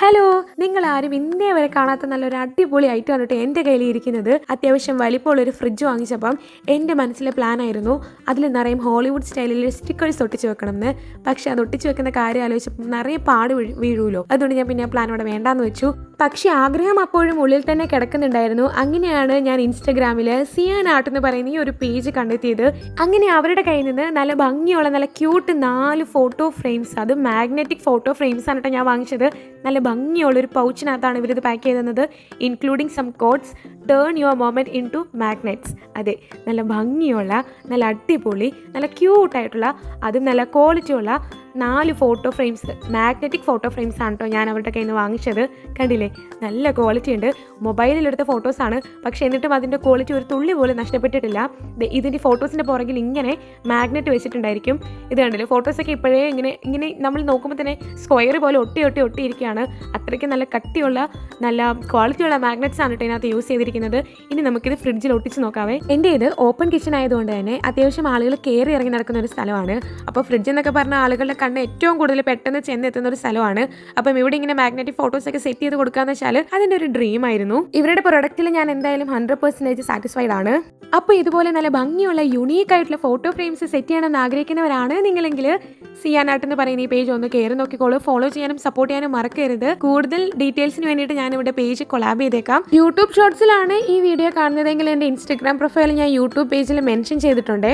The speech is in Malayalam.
ഹലോ നിങ്ങൾ ആരും ഇന്നേ വരെ കാണാത്ത നല്ലൊരു അടിപൊളി ഐറ്റം വന്നിട്ട് എന്റെ കയ്യിൽ ഇരിക്കുന്നത് അത്യാവശ്യം വലിപ്പമുള്ള ഒരു ഫ്രിഡ്ജ് വാങ്ങിച്ചപ്പം എന്റെ മനസ്സിലെ പ്ലാൻ ആയിരുന്നു. അതിൽ നിറയും ഹോളിവുഡ് സ്റ്റൈലിൽ സ്റ്റിക്കേഴ്സ് ഒട്ടിച്ച് വെക്കണം എന്ന് പക്ഷെ അത് ഒട്ടിച്ച് വെക്കുന്ന കാര്യം ആലോചിച്ചപ്പോൾ നിറയെ പാട് വീഴ്- വീഴുമല്ലോ അതുകൊണ്ട് ഞാൻ പിന്നെ ആ പ്ലാൻ അവിടെ വേണ്ടാന്ന് വെച്ചു. പക്ഷേ ആഗ്രഹം അപ്പോഴും ഉള്ളിൽ തന്നെ കിടക്കുന്നുണ്ടായിരുന്നു. അങ്ങനെയാണ് ഞാൻ ഇൻസ്റ്റഗ്രാമിൽ സിയാൻ ആർട്ട് എന്ന് പറയുന്ന ഈ ഒരു പേജ് കണ്ടെത്തിയത്. അങ്ങനെ അവരുടെ കയ്യിൽ നിന്ന് നല്ല ഭംഗിയുള്ള നല്ല ക്യൂട്ട് നാല് ഫോട്ടോ ഫ്രെയിംസ് അത് മാഗ്നറ്റിക് ഫോട്ടോ ഫ്രെയിംസ് ആണ് കേട്ടോ ഞാൻ വാങ്ങിച്ചത്. നല്ല ഭംഗിയുള്ള ഒരു പൗച്ചിനകത്താണ് ഇവരിത് പാക്ക് ചെയ്തത് including some codes turn your moment into magnets അതെ നല്ല ഭംഗിയുള്ള നല്ല അടിപൊളി നല്ല ക്യൂട്ടായിട്ടുള്ള അതും നല്ല ക്വാളിറ്റിയുള്ള നാല് photo frames magnetic photo frames ആണ് കേട്ടോ ഞാൻ അവരുടെ കയ്യിൽ നിന്ന് വാങ്ങിച്ചത്. കണ്ടില്ലേ? നല്ല ക്വാളിറ്റി ഉണ്ട്. മൊബൈലിലെടുത്ത ഫോട്ടോസാണ് പക്ഷേ എന്നിട്ടും അതിന്റെ ക്വാളിറ്റി ഒരു തുള്ളി പോലും നഷ്ടപ്പെട്ടിട്ടില്ല. ഇതിന്റെ ഫോട്ടോസിന്റെ പുറകിൽ ഇങ്ങനെ മാഗ്നറ്റ് വെച്ചിട്ടുണ്ടായിരിക്കും. ഇത് കണ്ടില്ലേ? ഫോട്ടോസൊക്കെ ഇപ്പോഴേ ഇങ്ങനെ ഇങ്ങനെ നമ്മൾ നോക്കുമ്പോൾ തന്നെ സ്ക്വയർ പോലെ ഒട്ടി ഒട്ടി ഒട്ടിയിരിക്കുകയാണ് അത്രയ്ക്ക് നല്ല കട്ടിയുള്ള നല്ല ക്വാളിറ്റിയുള്ള മാഗ്നറ്റ്സ് ആണ് കേട്ടോ ഇതിനകത്ത് യൂസ് ചെയ്തിരിക്കുന്നത്. ഇനി നമുക്കിത് ഫ്രിഡ്ജിൽ ഒട്ടിച്ച് നോക്കാവേ. എന്റെ ഇത് ഓപ്പൺ കിച്ചൺ ആയതുകൊണ്ട് തന്നെ അത്യാവശ്യം ആളുകൾ കയറി ഇറങ്ങി നടക്കുന്ന ഒരു സ്ഥലമാണ്. അപ്പോൾ ഫ്രിഡ്ജ് എന്നൊക്കെ പറഞ്ഞ ആളുകളുടെ കണ്ണ് ഏറ്റവും കൂടുതൽ പെട്ടെന്ന് ചെന്നെത്തുന്ന ഒരു സ്ഥലമാണ്. അപ്പം ഇവിടെ ഇങ്ങനെ മാഗ്നറ്റിക് ഫോട്ടോസ് ഒക്കെ സെറ്റ് ചെയ്ത് കൊടുക്കാന്ന് വെച്ചാൽ അതിന്റെ ഒരു ഡ്രീം ആയിരുന്നു. ഇവരുടെ പ്രൊഡക്റ്റിൽ ഞാൻ എന്തായാലും ഹൺഡ്രഡ് പെർസെന്റേജ് സാറ്റിസ്ഫൈഡ് ആണ്. അപ്പോൾ ഇതുപോലെ നല്ല ഭംഗിയുള്ള യുണീക്ക് ആയിട്ടുള്ള ഫോട്ടോ ഫ്രെയിംസ് സെറ്റ് ചെയ്യണമെന്ന് ആഗ്രഹിക്കുന്നവരാണ് നിങ്ങളെങ്കിൽ സിയാനാട്ട് എന്ന് പറയുന്ന ഈ പേജ് ഒന്ന് കയറി നോക്കിക്കോളൂ. ഫോളോ ചെയ്യാനും സപ്പോർട്ട് ചെയ്യാനും മറക്കരുത്. കൂടുതൽ ഡീറ്റെയിൽസിന് വേണ്ടിയിട്ട് ഞാൻ ഇവിടെ പേജ് കൊളാബ് ചെയ്തേക്കാം. യൂട്യൂബ് ഷോർട്സിലാണ് ഈ വീഡിയോ കാണുന്നതെങ്കിൽ എന്റെ ഇൻസ്റ്റാഗ്രാം പ്രൊഫൈൽ ഞാൻ യൂട്യൂബ് പേജിൽ മെൻഷൻ ചെയ്തിട്ടുണ്ട്.